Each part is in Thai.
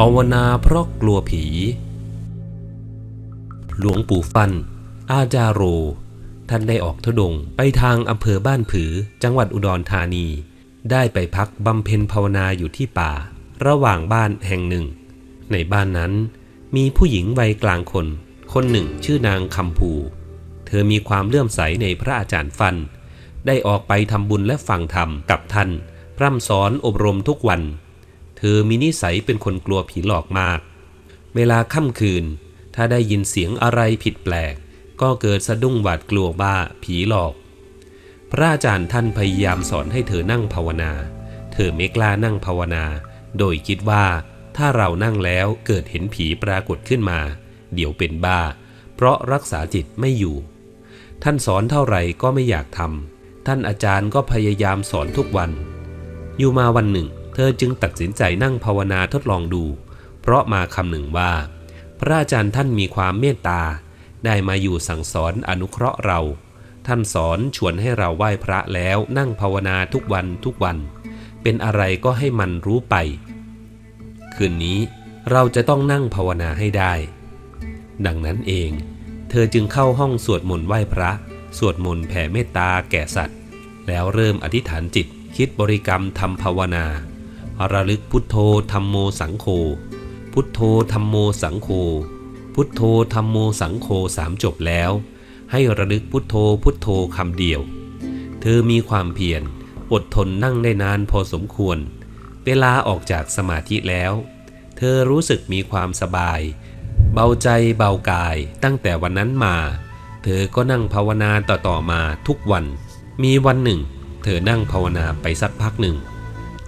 ภาวนาเพราะกลัวผี หลวงปู่ฟัน อาจาโร ท่านได้ออกทดงไปทางอำเภอบ้านผือ จังหวัดอุดรธานี ได้ไปพักบำเพ็ญภาวนาอยู่ที่ป่า ระหว่างบ้านแห่งหนึ่ง ในบ้านนั้นมีผู้หญิงวัยกลางคน คนหนึ่งชื่อนางคำภูเธอมีความเลื่อมใสในพระอาจารย์ฟัน ได้ออกไปทำบุญและฟังธรรมกับท่าน พร่ำสอนอบรมทุกวัน เธอมีนิสัยเป็นคนกลัวผีหลอกมาก เวลาค่ำคืน ถ้าได้ยินเสียงอะไรผิดแปลก ก็เกิดสะดุ้งหวาดกลัวบ้าผีหลอก พระอาจารย์ท่านพยายามสอนให้เธอนั่งภาวนา เธอไม่กล้านั่งภาวนา โดยคิดว่าถ้าเรานั่งแล้วเกิดเห็นผีปรากฏขึ้นมา เดี๋ยวเป็นบ้า เพราะรักษาจิตไม่อยู่ ท่านสอนเท่าไหร่ก็ไม่อยากทำท่านอาจารย์ก็พยายามสอนทุกวัน อยู่มาวันหนึ่ง เธอจึงตัดสินใจนั่งภาวนาทดลองดู เพราะมาคำหนึ่งว่า พระอาจารย์ท่านมีความเมตตา ได้มาอยู่สั่งสอนอนุเคราะห์เรา ท่านสอนชวนให้เราไหว้พระแล้วนั่งภาวนาทุกวันทุกวัน เป็นอะไรก็ให้มันรู้ไป คืนนี้เราจะต้องนั่งภาวนาให้ได้ ดังนั้นเอง เธอจึงเข้าห้องสวดมนต์ไหว้พระ สวดมนต์แผ่เมตตาแก่สัตว์ แล้วเริ่มอธิษฐานจิตคิดบริกรรมทำภาวนา ระลึกพุทโธธรรมโมสังโฆพุทโธธรรมโมสังโฆพุทโธธรรมโมสังโฆสามจบแล้ว ให้ระลึกพุทโธพุทโธคำเดียว เธอมีความเพียรอดทนนั่งได้นานพอสมควร เวลาออกจากสมาธิแล้ว เธอรู้สึกมีความสบาย เบาใจเบากายตั้งแต่วันนั้นมา เธอก็นั่งภาวนาต่อๆมาทุกวัน มีวันหนึ่ง เธอนั่งภาวนาไปสักพักหนึ่ง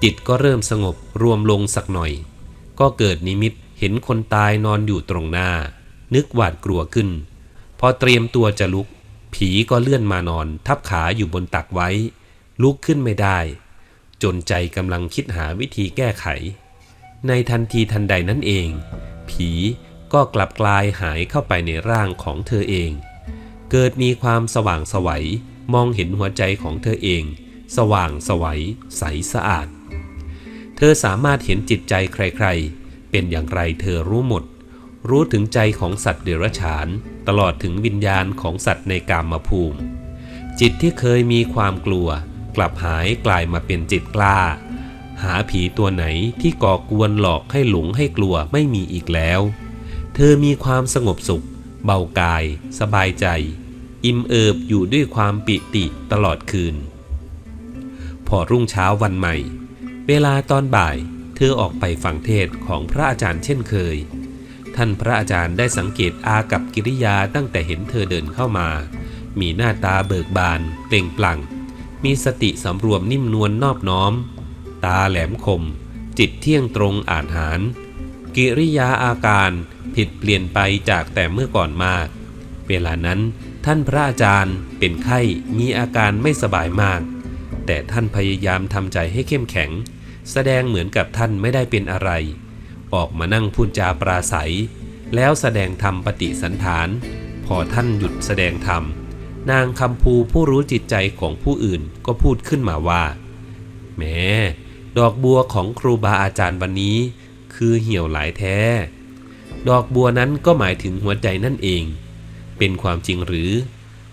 จิตก็เริ่มสงบรวมลงสักหน่อย ก็เกิดนิมิตเห็นคนตายนอนอยู่ตรงหน้า นึกหวาดกลัวขึ้น พอเตรียมตัวจะลุก ผีก็เลื่อนมานอน ทับขาอยู่บนตักไว้ ลุกขึ้นไม่ได้ จนใจกำลังคิดหาวิธีแก้ไข ในทันทีทันใดนั้นเอง ผีก็กลับกลายหายเข้าไปในร่างของเธอเอง เกิดมีความสว่างไสวัยมองเห็นหัวใจของเธอเอง สว่างไสวัยใสสะอาด เธอสามารถเห็นจิตใจใครๆ เป็นอย่างไรเธอรู้หมด รู้ถึงใจของสัตว์เดรัจฉาน ตลอดถึงวิญญาณของสัตว์ในกามภูมิ จิตที่เคยมีความกลัว กลับหายกลายมาเป็นจิตกล้า หาผีตัวไหนที่ก่อกวนหลอกให้หลงให้กลัวไม่มีอีกแล้ว เธอมีความสงบสุข เบากาย สบายใจ อิ่มเอิบอยู่ด้วยความปิติตลอดคืน พอรุ่งเช้าวันใหม่ เวลาตอนบ่ายเธอออกไปฟังเทศของพระอาจารย์เช่นเคย ท่านพระอาจารย์ได้สังเกตอากับกิริยาตั้งแต่เห็นเธอเดินเข้ามา มีหน้าตาเบิกบานเปล่งปลั่ง มีสติสำรวมนิ่มนวลนอบน้อม ตาแหลมคม จิตเที่ยงตรงอ่านหาร กิริยาอาการผิดเปลี่ยนไปจากแต่เมื่อก่อนมาก เวลานั้นท่านพระอาจารย์เป็นไข้มีอาการไม่สบายมาก แต่ท่านพยายามทำใจให้เข้มแข็ง แสดงเหมือนกับท่านไม่ได้เป็นอะไร ออกมานั่งพูดจาปราศัย แล้วแสดงธรรมปฏิสันฐาน พอท่านหยุดแสดงธรรม นางคำภูผู้รู้จิตใจของผู้อื่นก็พูดขึ้นมาว่าแหมดอกบัวของครูบาอาจารย์วันนี้ คือเหี่ยวหลายแท้ ดอกบัวนั้นก็หมายถึงหัวใจนั่นเอง เป็นความจริงหรือ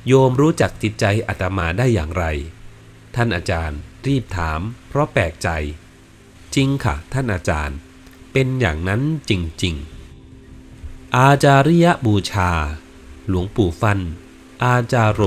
โยมรู้จักจิตใจอาตมาได้อย่างไร ท่านอาจารย์รีบถาม เพราะแปลกใจ จริงค่ะ ท่านอาจารย์ เป็นอย่างนั้นจริง ๆ อาจาริยบูชา หลวงปู่ฟัน อาจาโร